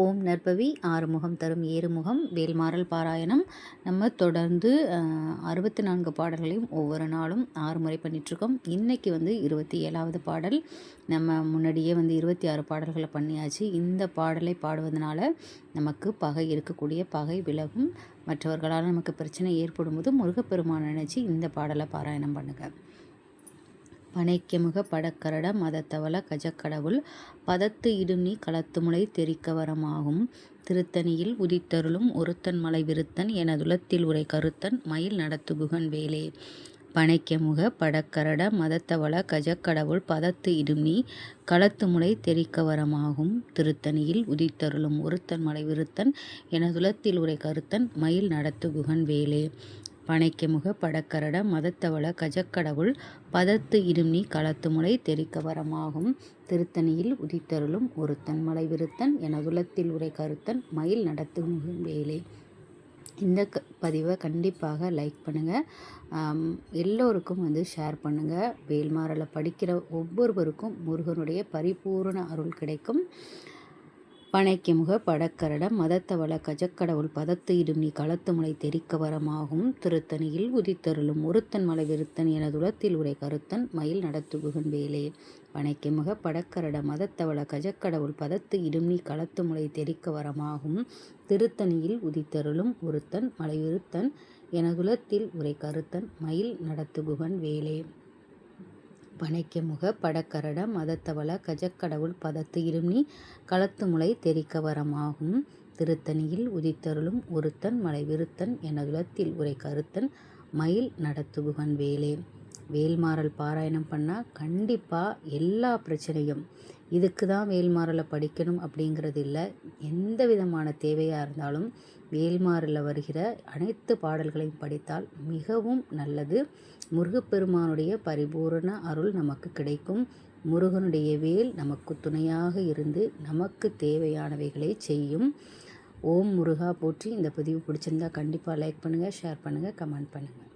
ஓம் நற்பவி ஆறுமுகம் தரும் ஏறுமுகம் வேல்மாறல் பாராயணம். நம்ம தொடர்ந்து அறுபத்தி நான்கு பாடல்களையும் ஒவ்வொரு நாளும் ஆறு முறை பண்ணிகிட்ருக்கோம் இன்றைக்கி வந்து இருபத்தி ஏழாவது பாடல். நம்ம முன்னாடியே வந்து இருபத்தி ஆறு பாடல்களை பண்ணியாச்சு. இந்த பாடலை பாடுவதனால நமக்கு பகை இருக்கக்கூடிய பகை விலகும். மற்றவர்களால் நமக்கு பிரச்சனை ஏற்படும் போது முருகப்பெருமான் நினச்சி இந்த பாடலை பாராயணம் பண்ணுங்கள் பனைக்கமுக படக்கரட மதத்தவள கஜக்கடவுள் பதத்து இடுநீ களத்துமுலை தெரிக்கவரமாகும். திருத்தணியில் உதித்தருளும் ஒருத்தன் மலை விருத்தன் எனதுலத்தில் உரை கருத்தன் மயில் நடத்துகுகன் வேலே. பனைக்கமுக படக்கரட மதத்தவள கஜக்கடவுள் பதத்து இடுமி களத்துமுலை தெரிக்கவரமாகும். திருத்தணியில் உதித்தருளும் ஒருத்தன் மலை விருத்தன் எனதுலத்தில் உரை கருத்தன் மயில் நடத்துகுகன் வேலே. பனைக்கமுக படக்கரட மதத்தவள கஜக்கடவுள் பதத்து இரும்னி களத்துமுலை தெரிக்கவரமாகும் திருத்தணியில் உதித்தருளும் ஒருத்தன் மலை விருத்தன் எனதுலத்தில் உரை கருத்தன் மயில் நடத்தும் வேலை. இந்த க பதிவை கண்டிப்பாக லைக் பண்ணுங்கள் எல்லோருக்கும் வந்து ஷேர் பண்ணுங்கள் வேல்மாறலை படிக்கிற ஒவ்வொருவருக்கும் முருகனுடைய பரிபூர்ண அருள் கிடைக்கும். பனைக்குமுக படக்கரட மதத்தவள கஜக்கடவுள் பதத்து இடும் நீ களத்து மலை தெரிக்க வரமாகும். திருத்தணியில் உதித்தருளும் ஒருத்தன் மலை விருத்தன் எனதுலத்தில் உரை கருத்தன் மயில் நடத்துகுகன் வேலே. பனைக்குமுக படக்கரட மதத்தவள கஜக்கடவுள் பதத்து இடும் நீ களத்து முளை தெரிக்க வரமாகும். திருத்தணியில் உதித்தருளும் ஒருத்தன் மலை விருத்தன் எனதுலத்தில் உரை கருத்தன் மயில் நடத்துகுகன் வேலே. பனைக்கமுக படக்கரட மதத்தவள கஜக்கடவுள் பதத்து இருமி களத்துமுலை தெரிக்க வரமாகும். திருத்தணியில் உதித்தருளும் ஒருத்தன் மலை விருத்தன் எனதுலத்தில் உரை கருத்தன் மயில் நடத்துகுகன் வேலே. வேல்மாறல் பாராயணம் பண்ணால் கண்டிப்பாக எல்லா பிரச்சனையும் இதுக்கு தான் வேல்மாறலை படிக்கணும் அப்படிங்கிறது இல்லை எந்த விதமான தேவையாக இருந்தாலும் வேல்மாறில் வருகிற அனைத்து பாடல்களையும் படித்தால் மிகவும் நல்லது. முருகப்பெருமானுடைய பரிபூரண அருள் நமக்கு கிடைக்கும். முருகனுடைய வேல் நமக்கு துணையாக இருந்து நமக்கு தேவையானவைகளை செய்யும். ஓம் முருகா போற்றி. இந்த பதிவு பிடிச்சிருந்தா கண்டிப்பாக லைக் பண்ணுங்கள் ஷேர் பண்ணுங்கள் கமெண்ட் பண்ணுங்கள்